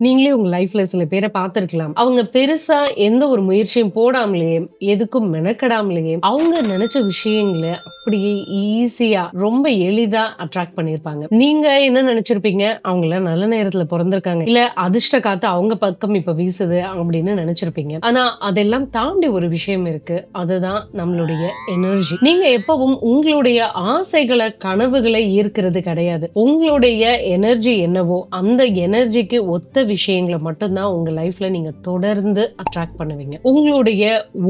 நீங்களே உங்க லைஃப்ல சில பேரை பார்த்துருக்கலாம். அவங்க பெருசா எந்த ஒரு முயற்சியும் போடாமலேயே எதுக்கும் மெனக்கடாமலேயே அவங்க நினைச்ச விஷயங்களை அப்படியே ஈஸியா ரொம்ப எளிதா அட்ராக்ட் பண்ணிருப்பாங்க நீங்க என்ன நினைச்சிருப்பீங்க? அவங்கள நல்ல நேரத்துல பிறந்திருக்காங்க. இல்ல அதிர்ஷ்ட காத்து அவங்க பக்கம் இப்ப வீசுது அப்படின்னு நினைச்சிருப்பீங்க. ஆனா அதெல்லாம் தாண்டி ஒரு விஷயம் இருக்கு. அதுதான் நம்மளுடைய எனர்ஜி நீங்க எப்பவும் உங்களுடைய ஆசைகளை கனவுகளை ஈர்க்கிறது கிடையாது. உங்களுடைய எனர்ஜி என்னவோ அந்த எனர்ஜிக்கு ஒத்த விஷயங்களை மட்டும்தான் உங்கள் லைஃப்ல நீங்கள் தொடர்ந்து அட்ராக்ட் பண்ணுவீங்க. உங்களுடைய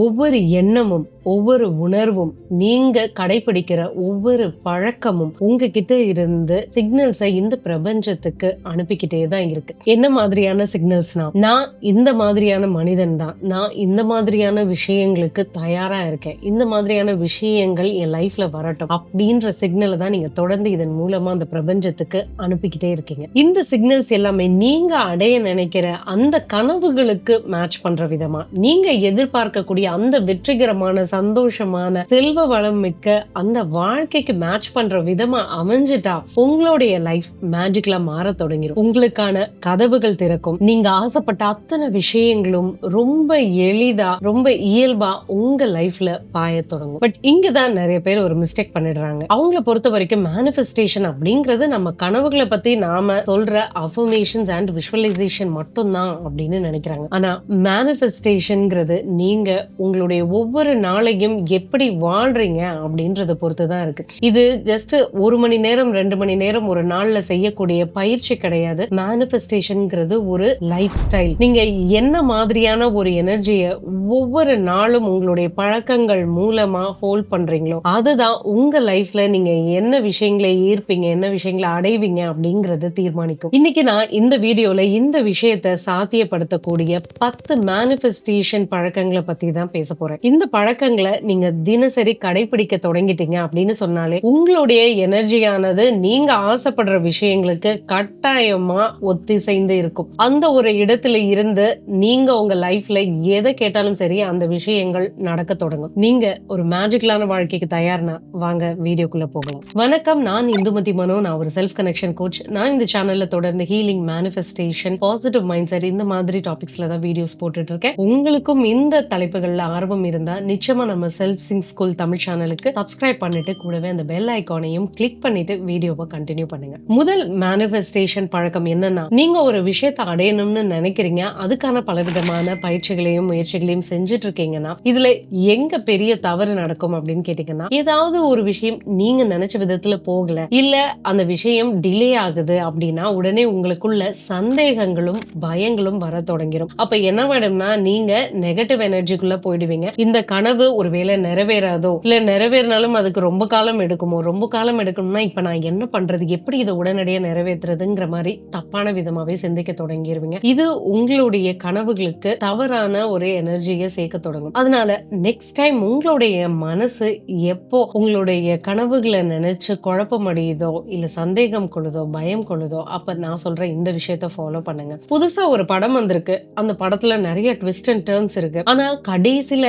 ஒவ்வொரு எண்ணமும் ஒவ்வொரு உணர்வும் நீங்க கடைபிடிக்கிற ஒவ்வொரு பழக்கமும் உங்ககிட்ட இருந்து சிக்னல்ஸை இந்த பிரபஞ்சத்துக்கு அனுப்பிக்கிட்டே தான் இருக்கு. என்ன மாதிரியான சிக்னல்ஸ்னா நான் இந்த மாதிரியான மனிதன் தான். நான் இந்த மாதிரியான விஷயங்களுக்கு தயாரா இருக்கேன். இந்த மாதிரியான விஷயங்கள் என் லைஃப்ல வரட்டும் அப்படின்ற சிக்னலை தான் நீங்க தொடர்ந்து இதன் மூலமா அந்த பிரபஞ்சத்துக்கு அனுப்பிக்கிட்டே இருக்கீங்க. இந்த சிக்னல்ஸ் எல்லாமே நீங்க அடைய நினைக்கிற அந்த கனவுகளுக்கு மேட்ச் பண்ற விதமா நீங்க எதிர்பார்க்கக்கூடிய அந்த வெற்றிகரமான சந்தோஷமான செல்வ வளம் மிக்க அந்த வாழ்க்கைக்கு மேட்ச் பண்ற விதமா அமைஞ்சிட்டா உங்களுடைய லைஃப் மேஜிக்கலா மாற தொடங்கிடும் உங்களுக்கான கதவுகள் திறக்கும். நீங்க ஆசைப்பட்ட அத்தனை விஷயங்களும் ரொம்ப எளிதா ரொம்ப இயல்பா உங்க லைஃப்ல பாய தொடங்கும். பட் இங்கதான் நிறைய பேர் ஒரு மிஸ்டேக் பண்ணிடுறாங்க. அவங்கள பொறுத்த வரைக்கும் மேனிஃபெஸ்டேஷன் அப்படிங்கிறது நம்ம கனவுகளை பத்தி நாம சொல்ற அஃபர்மேஷன்ஸ் அண்ட் விஷுவலைசேஷன் மட்டும்தான் அப்படின்னு நினைக்கிறாங்க. ஆனா மேனிஃபெஸ்டேஷன்ங்கிறது நீங்க உங்களுடைய ஒவ்வொரு நாள் நாளையும் எப்படி வாழ்றீங்க அப்படின்றத பொறுத்து தான் இருக்கு. இது ஜஸ்ட் ஒரு மணி நேரம் ரெண்டு மணி நேரம் ஒரு நாள்ல செய்யக்கூடிய பயிற்சி கிடையாது. மேனிஃபெஸ்டேஷன்ங்கிறது ஒரு லைஃப் ஸ்டைல் நீங்க என்ன மாதிரியான ஒரு எனர்ஜியை ஒவ்வொரு நாளும் உங்களுடைய பழக்கங்கள் மூலமா ஹோல்ட் பண்றீங்களோ அதுதான் உங்க லைஃப்ல நீங்க என்ன விஷயங்களை ஈர்ப்பீங்க என்ன விஷயங்களை அடைவீங்க அப்படிங்கறத தீர்மானிக்கும். இன்னைக்கு நான் இந்த வீடியோல இந்த விஷயத்தை சாத்தியப்படுத்தக்கூடிய பத்து மேனிஃபெஸ்டேஷன் பழக்கங்களை பத்தி தான் பேச போறேன். இந்த பழக்கங்களை நீங்க தினசரி கடைபிடிக்க தொடங்கிட்டீங்க அப்படின்னு சொன்னாலே உங்களுடைய எனர்ஜியானது நீங்க ஆசைப்படுற விஷயங்களுக்கு கட்டாயமா ஒத்திசைந்து இருக்கும். அந்த ஒரு இடத்துல இருந்து நீங்க உங்க லைஃப்ல எதை கேட்டாலும் சரி அந்த விஷயங்கள் நடக்க தொடங்கும். நீங்க ஒரு மேஜிக்கலான வாழ்க்கைக்கு தயார்னா வாங்க வீடியோக்குள்ள போகலாம். வணக்கம் நான் இந்துமதி மனோ. நான் ஒரு செல்ஃப் கனெக்ஷன் கோச் நான் இந்த சேனல்ல தொடர்ந்து healing manifestation positive mindset இந்த மாதிரி டாபிக்ஸ்ல தான் வீடியோஸ் போட்டுட்டு இருக்கேன். உங்களுக்கும் இந்த தலைப்புகள்ல ஆர்வம் இருந்தா நிச்சயமா நம்ம செல்ஃப் சிங் ஸ்கூல் தமிழ் சேனலுக்கு சப்ஸ்கிரைப் பண்ணிட்டு கூடவே அந்த பெல் ஐக்கானையும் கிளிக் பண்ணிட்டு வீடியோவை கண்டினியூ பண்ணுங்க. முதல் மேனிஃபெஸ்டேஷன் பழக்கம் என்னன்னா நீங்க ஒரு விஷயத்தை அடையணும்னு நினைக்கிறீங்க அதுக்கான பல விதமான பயிற்சிகளையும் முயற்சிகளையும் செஞ்சுட்டு இருக்கீங்கன்னா இதுல எங்க பெரிய தவறு நடக்கும் அப்படின்னு கேட்டீங்கன்னா ஏதாவது ஒரு விஷயம் நீங்க நினைச்ச விதத்துல போகல இல்ல அந்த விஷயம் டிலே ஆகுது அப்படின்னா உடனே உங்களுக்குள்ள சந்தேகங்களும் பயங்களும் வர தொடங்கிடும் அப்ப என்ன வேணும்னா நீங்க நெகட்டிவ் எனர்ஜிக்குள்ள போயிடுவீங்க. இந்த கனவு ஒருவேளை நிறைவேறாதோ இல்ல நிறைவேறினாலும் அதுக்கு ரொம்ப காலம் எடுக்குமோ ரொம்ப காலம் எடுக்கணும்னா இப்ப நான் என்ன பண்றது? எப்படி இதை உடனடியாக நிறைவேற்றுறதுங்கிற மாதிரி தப்பான விதமாவே சிந்திக்க தொடங்கிடுவீங்க இது உங்களுடைய கனவுகளுக்கு தவறான ஒரு எனர்ஜியை சேர்க்க தொடங்கும். அதனால நெக்ஸ்ட் டைம் உங்களுடைய மனசு எப்போ உங்களுடைய கனவுகளை நினைச்சு குழப்பம் அடையுதோ இல்ல சந்தேகம் கொள்ளுதோ பயம் கொள்ளுதோ அப்ப நான் சொல்ற இந்த விஷயத்த ஃபாலோ பண்ணுங்க. புதுசா ஒரு படம் வந்திருக்கு. அந்த படத்துல நிறைய ட்விஸ்ட் அண்ட் டேர்ன்ஸ் இருக்கு. ஆனா கடைசியில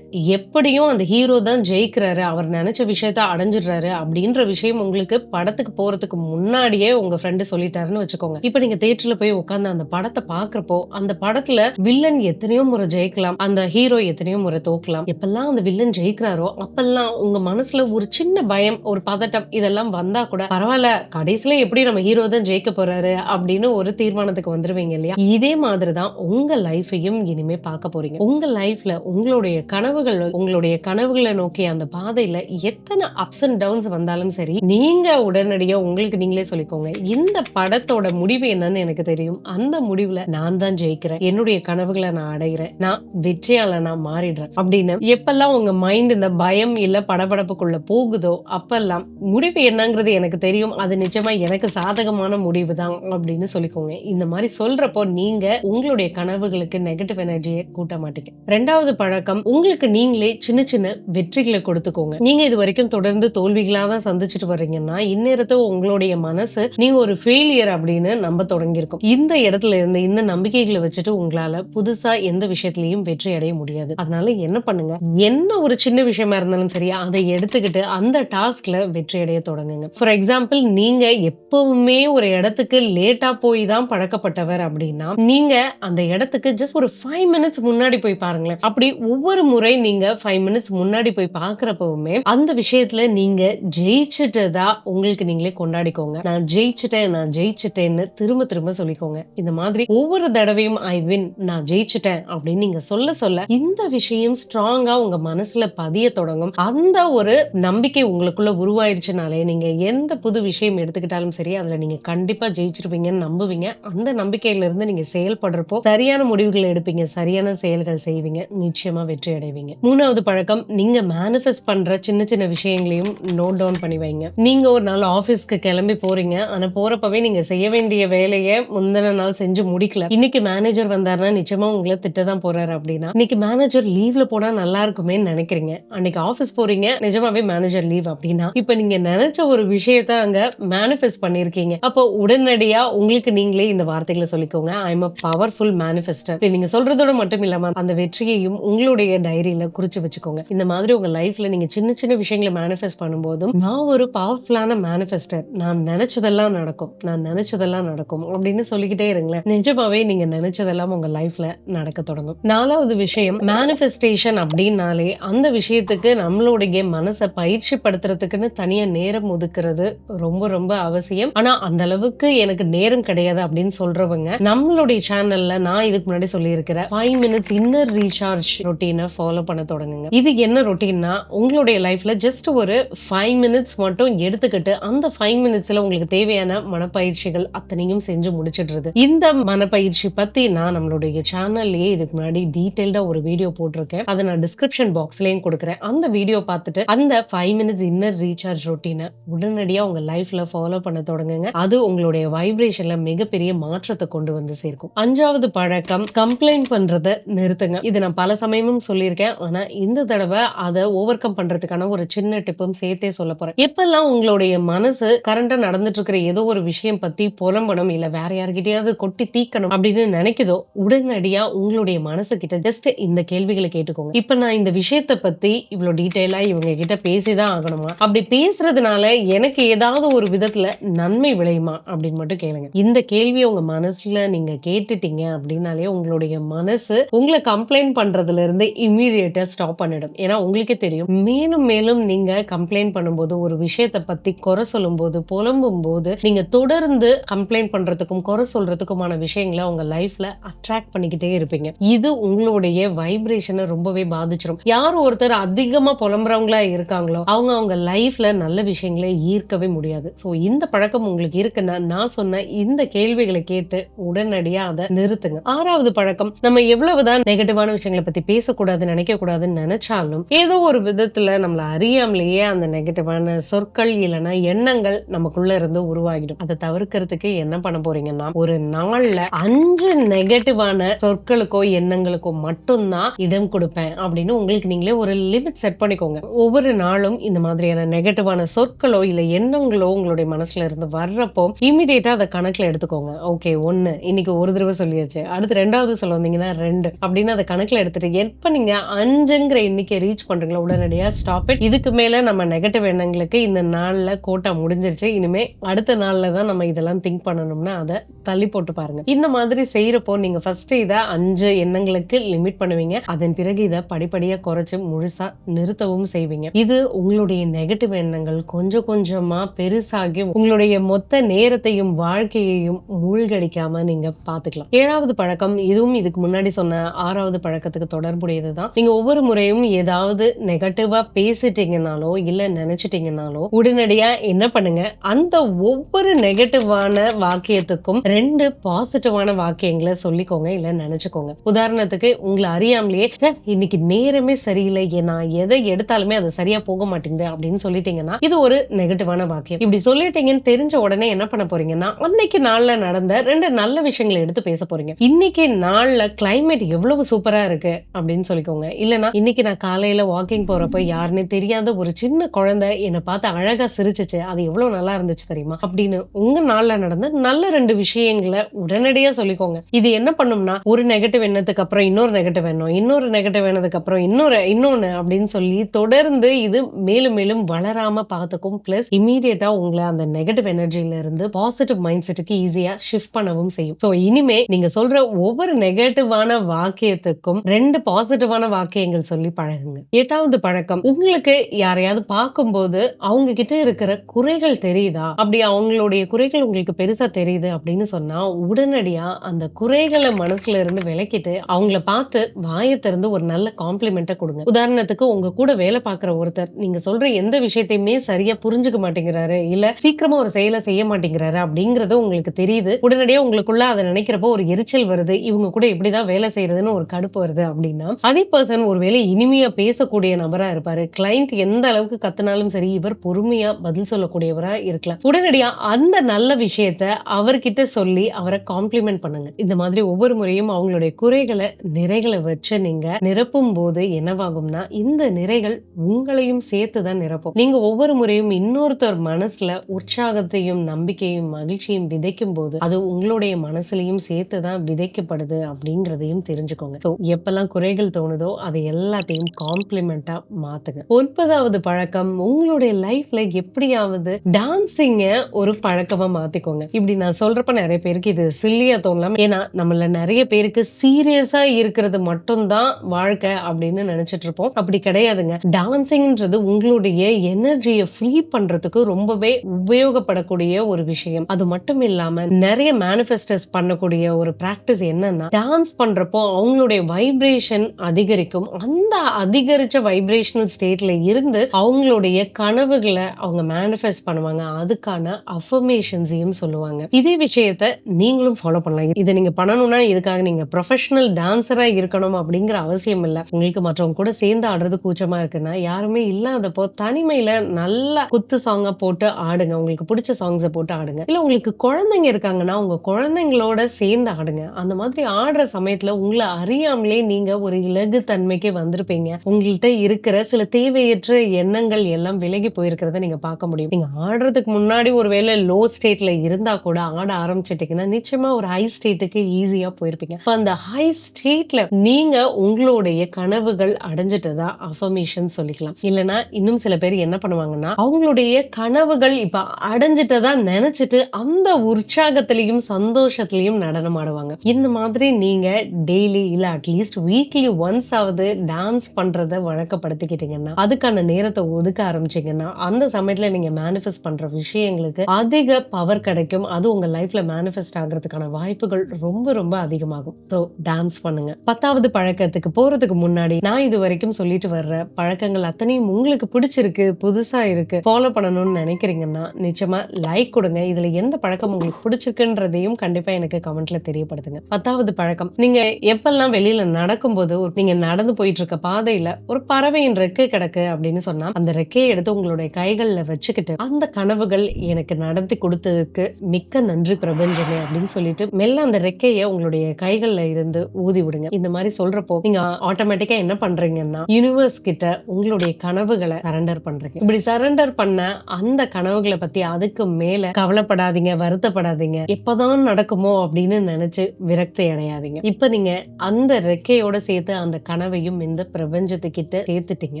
எப்படியும் அந்த ஹீரோ தான் ஜெயிக்கிறாரு. அவர் நினைச்ச விஷயத்த அடைஞ்சிடுறாரு அப்படின்ற விஷயம் உங்களுக்கு படத்துக்கு போறதுக்கு முன்னாடியே உங்க ஃப்ரெண்டு சொல்லிட்டாருன்னு வச்சுக்கோங்க. இப்ப நீங்க தேட்டர்ல போய் உட்கார்ந்து அந்த படத்தை பாக்குறப்போ அந்த படத்துல வில்லன் எத்தனையோ முறை ஜெயிக்கலாம் அந்த ஹீரோ எத்தனையோ முறை தோக்கலாம். எப்பெல்லாம் அந்த வில்லன் ஜெயிக்கிறாரோ அப்பெல்லாம் உங்க மனசுல ஒரு சின்ன பயம் ஒரு பதட்டம் இதெல்லாம் வந்தா கூட பரவாயில்ல கடைசியில எப்படி நம்ம ஹீரோ தான் ஜெயிக்க போறாரு அப்படின்னு ஒரு தீர்மானத்துக்கு வந்துருவீங்க இல்லையா? இதே மாதிரிதான் உங்க லைஃபையும் இனிமே பார்க்க போறீங்க. உங்க லைஃப்ல உங்களுடைய கனவுகள் உங்களுடைய கனவுகளை நோக்கி அந்த பாதையில எத்தனை அப்ஸ் அண்ட் டவுன்ஸ் வந்தாலும் சரி நீங்க உடனடியா உங்களுக்கு நீங்களே சொல்லிக்கோங்க. இந்த படத்தோட முடிவு என்னன்னு எனக்கு தெரியும். அந்த முடிவுல நான் தான் ஜெயிக்கிறேன். என்னுடைய கனவுகளை நான் அடைகிறேன். நான் வெற்றியால நான் மாறிடுறேன் அப்படின்னு எப்பெல்லாம் உங்க மைண்ட் இந்த பயம் இல்ல படபடப்புக்குள்ள போகுதோ அப்பெல்லாம் முடிவு என்னங்கிறது எனக்கு தெரியும். அது நிஜமா எனக்கு சாதகமான முடிவு தான் அப்படின்னு சொல்லிக்கோங்க. இந்த மாதிரி சொல்றப்போ நீங்க உங்களுடைய கனவுகளுக்கு நெகட்டிவ் எனர்ஜியை கூட்ட மாட்டீங்க. ரெண்டாவது பழக்கம் உங்களுக்கு நீங்களே சின்ன சின்ன சின்ன வெற்றிகளை கொடுத்துக்கோங்க. நீங்க இது வரைக்கும் தொடர்ந்து தோல்விகளா தான் சந்திச்சுட்டு வர்றீங்கன்னா இந்நேரத்தை உங்களுடைய மனசு நீங்க ஒரு ஃபெயிலியர் அப்படின்னு நம்ப தொடங்கியிருக்கும். இந்த இடத்துல இருந்து இந்த நம்பிக்கைகளை வச்சுட்டு உங்களால புதுசா எந்த விஷயத்திலையும் வெற்றி அடைய முடியாது. அதனால என்ன பண்ணுங்க? என்ன ஒரு சின்ன விஷயமா இருந்தாலும் சரி அதை எடுத்துக்கிட்டு அந்த டாஸ்க்ல வெற்றி அடைய தொடங்குங்க. ஃபார் எக்ஸாம்பிள் நீங்க எப்பவுமே ஒரு இடத்துக்கு லேட்டா போய் தான் பழக்கப்பட்டவர் அப்படின்னா நீங்க அந்த இடத்துக்கு ஜஸ்ட் ஒரு ஃபைவ் மினிட்ஸ் முன்னாடி போய் பாருங்களேன். அப்படி ஒவ்வொரு முறை நீங்க ஃபைவ் மினிட்ஸ் முன்னாடி போய் பாக்குறப்பவுமே அந்த விஷயத்துல நீங்க ஜெயிச்சுட்டதா உங்களுக்கு நீங்களே கொண்டாடிக்கோங்க. நான் ஜெயிச்சுட்டேன் நான் ஜெயிச்சுட்டேன்னு திரும்ப திரும்ப சொல்லிக்கோங்க. இந்த மாதிரி ஒவ்வொரு தடவையும் ஐ வின் நான் ஜெயிச்சுட்டேன் அப்படின்னு நீங்க சொல்ல சொல்ல இந்த விஷயம் ஸ்ட்ராங்கா உங்க மனசுல பதிய தொடங்கும். அந்த ஒரு நம்பிக்கை உங்களுக்குள்ள உருவாயிருச்சுனாலே நீங்க எந்த புது விஷயம் எடுத்துக்கிட்டாலும் சரி அதுல நீங்க கண்டிப்பா ஜெயிச்சிருப்பீங்கன்னு நம்புவீங்க. அந்த நம்பிக்கையில இருந்து நீங்க செயல்படுறப்போ சரியான முடிவுகளை எடுப்பீங்க சரியான செயல்கள் செய்வீங்க நிச்சயமா வெற்றி அடைவீங்க. மூணாவது பழக்கம் நீங்க மேனிஃபெஸ்ட் பண்ற சின்ன சின்ன விஷயங்களையும் நோட் டவுன் பண்ணி வைங்க. நீங்க ஒரு நாள் ஆபீஸ்க்கு கிளம்பி போறீங்க. ஆனா போறப்பவே நீங்க செய்ய வேண்டிய வேலையை முந்தின நாள் செஞ்சு முடிக்கல. இன்னைக்கு மேனேஜர் வந்தாருன்னா நிச்சயமா உங்களை திட்டதான் போறாரு அப்படின்னா இன்னைக்கு மேனேஜர் லீவ்ல போனா நல்லா இருக்குமே நினைக்கிறீங்க. அன்னைக்கு ஆபீஸ் போறீங்க நிஜமாவே மேனேஜர் லீவ் அப்படின்னா இப்ப நீங்க நினைச்ச ஒரு விஷயத்த அங்க மேனிஃபெஸ்ட் பண்ணிருக்கீங்க. அப்போ உடனடியா உங்களுக்கு நீங்களே இந்த வார்த்தைகளை சொல்லிக்கோங்க. ஐ எம் அ பவர்ஃபுல் மேனிஃபெஸ்டர் நீங்க சொல்றதோட மட்டும் இல்லாம அந்த வெற்றியையும் உங்களுடைய டைரியில குறிச்சு வச்சு வச்சுக்கோங்க. இந்த மாதிரி உங்க லைஃப்ல நீங்க சின்ன சின்ன விஷயங்களை மேனிஃபெஸ்ட் பண்ணும்போதும் நான் ஒரு பவர்ஃபுல்லான மேனிஃபெஸ்டர் நான் நினைச்சதெல்லாம் நடக்கும். நான் நினைச்சதெல்லாம் நடக்கும். அப்படின்னு சொல்லிக்கிட்டே இருங்களேன். நிஜமாவே நீங்க நினைச்சதெல்லாம் உங்க லைஃப்ல நடக்க தொடங்கும். நாலாவது விஷயம் மேனிஃபெஸ்டேஷன் அப்படின்னாலே அந்த விஷயத்துக்கு நம்மளுடைய மனசை பயிற்சி படுத்துறதுக்குன்னு தனியா நேரம் ஒதுக்குறது ரொம்ப ரொம்ப அவசியம். ஆனா அந்த அளவுக்கு எனக்கு நேரம் கிடையாது அப்படின்னு சொல்றவங்க நம்மளுடைய சேனல்ல நான் இதுக்கு முன்னாடி சொல்லியிருக்கிறேன் ஃபைவ் மினிட்ஸ் இன்னர் ரீசார்ஜ் ரொட்டீனை ஃபாலோ பண்ண தொடங்குங்க. இது என்ன ரொட்டீன்னா உங்களுடைய லைஃப்ல ஜஸ்ட் ஒரு ஃபைவ் மினிட்ஸ் மட்டும் எடுத்துக்கிட்டு அந்த ஃபைவ் மினிட்ஸ்ல உங்களுக்கு தேவையான மனப்பயிற்சிகள் அத்தனையும் செஞ்சு முடிச்சிடுறது. இந்த மனப்பயிற்சி பத்தி நான் நம்மளுடைய சேனல்லயே இதுக்கு முன்னாடி டீடைல்டா ஒரு வீடியோ போட்டிருக்கேன். அதை நான் டிஸ்கிரிப்ஷன் பாக்ஸ்லயும் கொடுக்குறேன். அந்த வீடியோ பார்த்துட்டு அந்த ஃபைவ் மினிட்ஸ் இன்னர் ரீசார்ஜ் ரொட்டீனை உடனடியா உங்க லைஃப்ல ஃபாலோ பண்ண தொடங்குங்க. அது உங்களுடைய வைப்ரேஷன்ல மிகப்பெரிய மாற்றத்தை கொண்டு வந்து சேர்க்கும். அஞ்சாவது பழக்கம் கம்ப்ளைண்ட் பண்றதை நிறுத்துங்க. இது நான் பல சமயமும் சொல்லியிருக்கேன். ஆனா இந்த தடவை அதை ஓவர் கம் பண்றதுக்கான ஒரு சின்ன டிப்பும் சேர்த்தே சொல்ல போறேன். எப்பெல்லாம் உங்களுடைய மனசு கரண்டா நடந்துட்டு இருக்கிற ஏதோ ஒரு விஷயம் பத்தி புலம்பணும் இல்ல வேற யார்கிட்டயாவது கொட்டி தீக்கணும் அப்படின்னு நினைக்குதோ உடனடியா உங்களுடைய மனசு கிட்ட ஜஸ்ட் இந்த கேள்விகளை கேட்டுக்கோங்க. இப்ப நான் இந்த விஷயத்தை பத்தி இவ்வளவு டீட்டெயிலா இவங்க கிட்ட பேசிதான் ஆகணுமா? அப்படி பேசுறதுனால எனக்கு ஏதாவது ஒரு விதத்துல நன்மை விளையுமா அப்படின்னு மட்டும் கேளுங்க. இந்த கேள்வியை உங்க மனசுல நீங்க கேட்டுட்டீங்க அப்படின்னாலே உங்களுடைய மனசு உங்களை கம்ப்ளைண்ட் பண்றதுல இருந்து இம்மீடியட்டா ஸ்டாப் பண்ணிடும். ஏன்னா உங்களுக்கே தெரியும். மேலும் மேலும் நீங்க கம்ப்ளைண்ட் பண்ணும்போது ஒரு விஷயத்தை பத்தி குறை சொல்லும் போது புலம்பும் போது நீங்க தொடர்ந்து கம்ப்ளைண்ட் பண்றதுக்கும் குறை சொல்றதுக்குமான விஷயங்களை உங்க லைஃப்ல அட்ராக்ட் பண்ணிக்கிட்டே இருப்பீங்க. இது உங்களுடைய வைப்ரேஷனை ரொம்பவே பாதிச்சிடும் யார் ஒருத்தர் அதிகமா புலம்புறவங்களா இருக்காங்களோ அவங்க அவங்க லைஃப்ல நல்ல விஷயங்களை ஈர்க்கவே முடியாது. சோ இந்த பழக்கம் உங்களுக்கு இருக்குன்னா நான் சொன்ன இந்த கேள்விகளை கேட்டு உடனடியா அதை நிறுத்துங்க. ஆறாவது பழக்கம் நம்ம எவ்வளவுதான் நெகட்டிவான விஷயங்களை பத்தி பேசக்கூடாது நினைக்க கூடாதுன்னு நினைச்சாலும் ஏதோ ஒரு விதத்துல நம்மளை அறியாமலேயே அந்த நெகட்டிவான சொற்கள் இல்லைன்னா எண்ணங்கள் நமக்குள்ள இருந்து உருவாகிடும். அதை தவிர்க்கிறதுக்கு என்ன பண்ண போறீங்கன்னா ஒரு நாள்ல அஞ்சு நெகட்டிவான சொற்களுக்கோ எண்ணங்களுக்கோ மட்டும்தான் இடம் கொடுப்பேன் அப்படின்னு உங்களுக்கு நீங்களே ஒரு லிமிட் செட் பண்ணிக்கோங்க. ஒவ்வொரு நாளும் இந்த மாதிரியான நெகட்டிவான சொற்களோ இல்ல எண்ணங்களோ உங்களுடைய மனசுல இருந்து வர்றப்போ இமிடியேட்டா அதை கணக்குல எடுத்துக்கோங்க. ஓகே ஒன்னு இன்னைக்கு ஒரு தடவை சொல்லியாச்சு. அடுத்து ரெண்டாவது சொல்ல வந்தீங்கன்னா ரெண்டு. அப்படின்னு அதை கணக்குல எடுத்துட்டு எப்ப நீங்க அஞ்சுங்கிற இன்னைக்கு ரீச் பண்றீங்களா? உடனடியா ஸ்டாப் இட் இதுக்கு மேல நம்ம நெகட்டிவ் எண்ணங்களுக்கு இந்த நாள்ல கோட்டா முடிஞ்சிருச்சு. இனிமே அடுத்த நாள்ல தான் நம்ம இதெல்லாம் திங்க் பண்ணணும்னா அதை தள்ளி போட்டு பாருங்க. இந்த மாதிரி செய்யறப்போ நீங்க ஃபர்ஸ்ட் இதை அஞ்சு எண்ணங்களுக்கு லிமிட் பண்ணுவீங்க. அதன் பிறகு இதை படிப்படியா குறைச்சு முழுசா நிறுத்தவும் செய்வீங்க. இது உங்களுடைய நெகட்டிவ் எண்ணங்கள் கொஞ்சம் கொஞ்சமா பெருசாகி உங்களுடைய மொத்த நேரத்தையும் வாழ்க்கையையும் மூழ்கடிக்காம நீங்க பாத்துக்கலாம். ஏழாவது பழக்கம் இதுவும் இதுக்கு முன்னாடி சொன்ன ஆறாவது பழக்கத்துக்கு தொடர்புடையது தான் நீங்க ஒவ்வொரு முறையும் ஏதாவது நெகட்டிவா பேசிட்டீங்கனாலோ இல்ல நினைச்சிட்டீங்கனாலோ உடனடியா என்ன பண்ணுங்க? அந்த ஒவ்வொரு நெகட்டிவான வாக்கியத்துக்கும் ரெண்டு பாசிட்டிவான வாக்கியங்களை சொல்லிக்கோங்க இல்ல நினைச்சுக்கோங்க. உதாரணத்துக்கு உங்களை அறியாமலேயே இன்னைக்கு நேரமே சரியில்லை நான் எதை எடுத்தாலுமே அது சரியா போக மாட்டேங்குது அப்படின்னு சொல்லிட்டீங்கன்னா இது ஒரு நெகட்டிவான வாக்கியம். இப்படி சொல்லிட்டீங்கன்னு தெரிஞ்ச உடனே என்ன பண்ண போறீங்கன்னா அன்னைக்கு நாள்ல நடந்த ரெண்டு நல்ல விஷயங்களை எடுத்து பேச போறீங்க. இன்னைக்கு நாள்ல கிளைமேட் எவ்வளவு சூப்பரா இருக்கு அப்படின்னு சொல்லிக்கோங்க. இல்லனா இன்னைக்கு இன்னைக்கு நான் காலையில வாக்கிங் போறப்ப யாருன்னு தெரியாத ஒரு சின்ன குழந்தை என்னை பார்த்து அழகா சிரிச்சுச்சு. அது எவ்வளவு நல்லா இருந்துச்சு தெரியுமா? அப்படின்னு உங்க நாள்ல நடந்த நல்ல ரெண்டு விஷயங்களை உடனடியா சொல்லிக்கோங்க. இது என்ன பண்ணும்னா ஒரு நெகட்டிவ் எண்ணத்துக்கு அப்புறம் இன்னொரு நெகட்டிவ் எண்ணம் இன்னொரு நெகட்டிவ் எண்ணத்துக்கு அப்புறம் இன்னொரு இன்னொன்னு அப்படின்னு சொல்லி தொடர்ந்து இது மேலும் மேலும் வளராம பார்த்துக்கும். பிளஸ் இமீடியட்டா உங்களை அந்த நெகட்டிவ் எனர்ஜில இருந்து பாசிட்டிவ் மைண்ட் செட்டுக்கு ஈஸியா ஷிஃப்ட் பண்ணவும் செய்யும். ஸோ இனிமே நீங்க சொல்ற ஒவ்வொரு நெகட்டிவான வாக்கியத்துக்கும் ரெண்டு பாசிட்டிவான வாக்கியங்கள் சொல்லி பழகுங்க. எட்டாவது பழக்கம் உங்களுக்கு யாரையாவது பார்க்கும்போது அவங்க கிட்ட இருக்கிற குறைகள் தெரியுதா? அப்படி அவங்களுடைய குறைகள் உங்களுக்கு பெருசா தெரியுது அப்படின்னு சொன்னா உடனடியா அந்த குறைகளை மனசுல இருந்து விலக்கிட்டு அவங்கள பார்த்து வாயை திறந்து ஒரு நல்ல காம்ப்ளிமெண்ட்டை கொடுங்க. உதாரணத்துக்கு உங்க கூட வேலை பார்க்குற ஒருத்தர் நீங்க சொல்ற எந்த விஷயத்தையுமே சரியா புரிஞ்சுக்க மாட்டேங்கிறாரு இல்ல சீக்கிரமா ஒரு செயலை செய்ய மாட்டேங்கிறாரு அப்படிங்கறது உங்களுக்கு தெரியுது. உடனடியா உங்களுக்குள்ள அதை நினைக்கிறப்போ ஒரு எரிச்சல் வருது. இவங்க கூட இப்படிதான் வேலை செய்யறதுன்னு ஒரு கடுப்பு வருது அப்படின்னா அதே பர்சன் ஒருவேளை இனிமையா பேசக்கூடிய நபரா இருப்பாரு. கிளைண்ட் எந்த அளவுக்கு கத்துனாலும் சரி இவர் பொறுமையா பதில் சொல்லக்கூடியவரா இருக்கலாம். உடனடியா அந்த நல்ல விஷயத்த அவர்கிட்ட சொல்லி அவரை காம்ப்ளிமெண்ட் பண்ணுங்க. இந்த மாதிரி ஒவ்வொரு முறையும் அவங்களுடைய குறைகளை நிறைகளை வச்சு நீங்க நிரப்பும் போது என்னவாகும்னா இந்த நிறைகள் உங்களையும் சேர்த்து தான் நிரப்பும். நீங்க ஒவ்வொரு முறையும் இன்னொருத்தர் மனசுல உற்சாகத்தையும் நம்பிக்கையும் மகிழ்ச்சியும் விதைக்கும் போது அது உங்களுடைய மனசுலையும் சேர்த்து தான் விதைக்கப்படுது அப்படிங்கிறதையும் தெரிஞ்சுக்கோங்க. ஸோ எப்பெல்லாம் குறைகள் தோணுதோ அதை எல்லாத்தையும் காம்ப்ளிமெண்டா மாத்துங்க. ஒன்பதாவது பழக்கம் உங்களுடைய லைஃப்ல எப்படியாவது டான்சிங்க ஒரு பழக்கமா மாத்திக்கோங்க. இப்படி நான் சொல்றப்ப நிறைய பேருக்கு இது சில்லியா தோணலாம். ஏன்னா நம்மள நிறைய பேருக்கு சீரியஸா இருக்கிறது மட்டும்தான் வாழ்க்கை அப்படின்னு நினைச்சிட்டு இருப்போம். அப்படி கிடையாதுங்க. டான்சிங்ன்றது உங்களுடைய எனர்ஜியை ஃப்ரீ பண்றதுக்கு ரொம்பவே உபயோகப்படக்கூடிய ஒரு விஷயம். அது மட்டும் இல்லாம நிறைய மேனிஃபெஸ்டர்ஸ் பண்ணக்கூடிய ஒரு பிராக்டிஸ் என்னன்னா டான்ஸ் பண்றப்போ அவங்களுடைய வைப்ரேஷன் அதிகரிக்கும். அந்த அதிகரிச்ச வைப்ரேஷனல் ஸ்டேட்ல இருந்து அவங்களுடைய கனவுகளை அவங்க மேனிஃபெஸ்ட் பண்ணுவாங்க. அதுக்கான அஃபர்மேஷன்ஸையும் சொல்லுவாங்க. இதே விஷயத்த நீங்களும் ஃபாலோ பண்ணலாம். இதை நீங்க பண்ணணும்னா இதுக்காக நீங்க ப்ரொஃபஷனல் டான்சரா இருக்கணும் அப்படிங்கிற அவசியம் இல்லை. உங்களுக்கு மற்றவங்க கூட சேர்ந்து ஆடுறது கூச்சமா இருக்குன்னா யாருமே இல்லாதப்போ தனிமையில நல்லா குத்து சாங்கா போட்டு ஆடுங்க. உங்களுக்கு பிடிச்ச சாங்ஸை போட்டு ஆடுங்க. இல்ல உங்களுக்கு குழந்தைங்க இருக்காங்கன்னா உங்க குழந்தைங்களோட சேர்ந்து ஆடுங்க. அந்த மாதிரி ஆடுற சமயத்துல உங்களை அறியாமலே நீங்க ஒரு இலகு தன்மைக்கு வந்திருப்பீங்க. உங்கள்கிட்ட இருக்கிற சில தேவையற்ற எண்ணங்கள் எல்லாம் விலகி போயிருக்கிறத நீங்க பார்க்க முடியும். நீங்க ஆடுறதுக்கு முன்னாடி ஒருவேளை லோ ஸ்டேட்ல இருந்தா கூட ஆட ஆரம்பிச்சிட்டீங்கன்னா நிச்சயமா ஒரு ஹை ஸ்டேட்டுக்கு ஈஸியா போயிருப்பீங்க. அந்த ஹை ஸ்டேட்ல நீங்க உங்களுடைய கனவுகள் அடைஞ்சிட்டதா? அஃபர்மேஷன் சொல்லிக்கலாம். இல்லைன்னா இன்னும் சில பேர் என்ன பண்ணுவாங்கன்னா அவங்களுடைய கனவுகள் இப்ப அடைஞ்சிட்டதா நினைச்சிட்டு அந்த உற்சாகத்திலையும் சந்தோஷத்திலையும் நடனம் ஆடுவாங்க. இந்த மாதிரி நீங்க டெய்லி இல்ல அட்லீஸ்ட் வீக்லி ஒன்ஸ் ஆவது டான்ஸ் பண்றத வழக்கப்படுத்திக்கிட்டீங்கன்னா அதுக்கான நேரத்தை ஒதுக்க ஆரம்பிச்சீங்கன்னா அந்த சமயத்தில் நீங்கள் மேனிஃபெஸ்ட் பண்ணுற விஷயங்களுக்கு அதிக பவர் கிடைக்கும். அது உங்கள் லைஃப்பில் மேனிஃபெஸ்ட் ஆகிறதுக்கான வாய்ப்புகள் ரொம்ப ரொம்ப அதிகமாகும். ஸோ டான்ஸ் பண்ணுங்க. பத்தாவது பழக்கத்துக்கு போகிறதுக்கு முன்னாடி நான் இது வரைக்கும் சொல்லிட்டு வர்ற பழக்கங்கள் அத்தனையும் உங்களுக்கு பிடிச்சிருக்கு புதுசாக இருக்கு ஃபாலோ பண்ணணும்னு நினைக்கிறீங்கன்னா நிச்சயமாக லைக் கொடுங்க. இதில் எந்த பழக்கம் உங்களுக்கு பிடிச்சிருக்குன்றதையும் கண்டிப்பாக எனக்கு கமெண்ட்ல தெரியப்படுத்துங்க. பத்தாவது பழக்கம் நீங்கள் எப்பெல்லாம் வெளியில் நடக்கும்போது நீங்கள் நடந்து போயிட்டு இருக்க பாதையில ஒரு பறவையின் ரெக்கை கிடக்கு அப்படின்னு சொன்னா அந்த ரெக்கையை எடுத்து உங்களுடைய கைகள்ல வச்சுக்கிட்டு அந்த கனவுகள் எனக்கு நடத்தி கொடுத்ததுக்கு மிக்க நன்றி பிரபஞ்சமே அப்படின்னு சொல்லிட்டு மெல்ல அந்த ரெக்கையை உங்களுடைய கைகள்ல இருந்து ஊதி விடுங்க. இந்த மாதிரி சொல்றப்போ நீங்க ஆட்டோமேட்டிக்கா என்ன பண்றீங்கன்னா யூனிவர்ஸ் கிட்ட உங்களுடைய கனவுகளை சரண்டர் பண்றீங்க. இப்படி சரண்டர் பண்ண அந்த கனவுகளை பத்தி அதுக்கு மேல கவலைப்படாதீங்க வருத்தப்படாதீங்க. எப்பதான் நடக்குமோ அப்படின்னு நினைச்சு விரக்தி அடையாதீங்க. இப்ப நீங்க அந்த ரெக்கையோட சேர்த்து அந்த கனவையும் இந்த பிரபஞ்சத்துக்கிட்ட சேர்த்துட்டீங்க.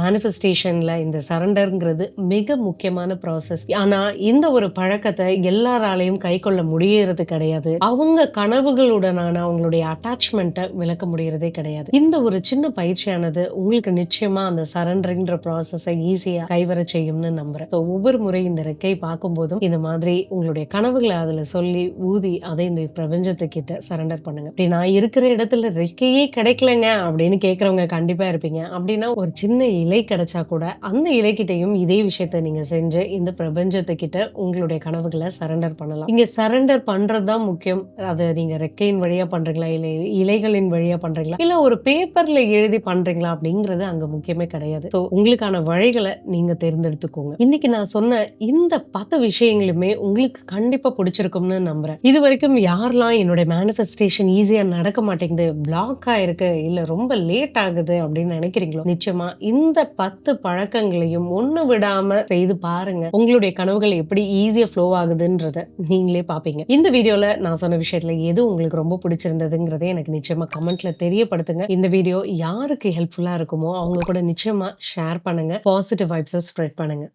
மேனிஃபெஸ்டேஷன்ல இந்த சரண்டருங்கிறது மிக முக்கியமான ப்ராசஸ் ஆனா இந்த ஒரு பழக்கத்தை எல்லாராலையும் கை கொள்ள முடியறது கிடையாது. அவங்க கனவுகளுடனான அவங்களுடைய அட்டாச்மெண்ட்டை விளக்க முடியறதே கிடையாது. இந்த ஒரு சின்ன பயிற்சியானது உங்களுக்கு நிச்சயமா அந்த சரண்டருங்கிற ப்ராசஸை ஈஸியா கைவர செய்யும்னு நம்புறேன். ஒவ்வொரு முறை இந்த ரெக்கை பார்க்கும்போதும் இந்த மாதிரி உங்களுடைய கனவுகளை அதுல சொல்லி ஊதி அதை இந்த பிரபஞ்சத்துக்கிட்ட சரண்டர் பண்ணுங்க. அப்படி நான் இருக்கிற இடத்துல ரெக்கையே கிடைக்கலங்க அப்படின்னு கேட்கறவங்க கண்டிப்பாக இருப்பீங்க. அப்படின்னா ஒரு சின்ன இலை கிடைச்சா கூட அந்த இலைக்கிட்டையும் இதே விஷயத்த நீங்க செஞ்சு இந்த பிரபஞ்சத்துக்கிட்ட உங்களுடைய கனவுகளை சரண்டர் பண்ணலாம். இங்கே சரண்டர் பண்றதுதான் முக்கியம். அதை நீங்க ரெக்கையின் வழியா பண்றீங்களா? இல்லை இலைகளின் வழியா பண்றீங்களா? இல்லை ஒரு பேப்பர்ல எழுதி பண்றீங்களா? அப்படிங்கிறது அங்க முக்கியமே கிடையாது. ஸோ உங்களுக்கான வழிகளை நீங்க தேர்ந்தெடுத்துக்கோங்க. இன்னைக்கு நான் சொன்ன இந்த பத்து விஷயங்களுமே உங்களுக்கு கண்டிப்பா பிடிச்சிருக்கும்னு நம்புறேன். இது வரைக்கும் யாரெல்லாம் என்னுடைய மேனிஃபெஸ்டேஷன் ஈஸியாக நடக்க மாட்டேங்குது பிளாக் ஆயிருக்கு இல்லை ரொம்ப லேட் ஆகுது அப்படின்னு நினைக்கிறீங்களோ? நிச்சயமா இந்த பத்து பழக்கங்களையும் ஒண்ணு விடாம செய்து பாருங்க. உங்களுடைய கனவுகள் எப்படி ஈஸியா ஃப்ளோ ஆகுதுன்றத நீங்களே பாப்பீங்க. இந்த வீடியோல நான் சொன்ன விஷயத்துல எது உங்களுக்கு ரொம்ப பிடிச்சிருந்ததுங்கிறதே எனக்கு நிச்சயமா கமெண்ட்ல தெரியப்படுத்துங்க. இந்த வீடியோ யாருக்கு ஹெல்ப்ஃபுல்லா இருக்குமோ அவங்க கூட நிச்சயமா ஷேர் பண்ணுங்க. பாசிட்டிவ் வைப்ஸை ஸ்ப்ரெட் பண்ணுங்க.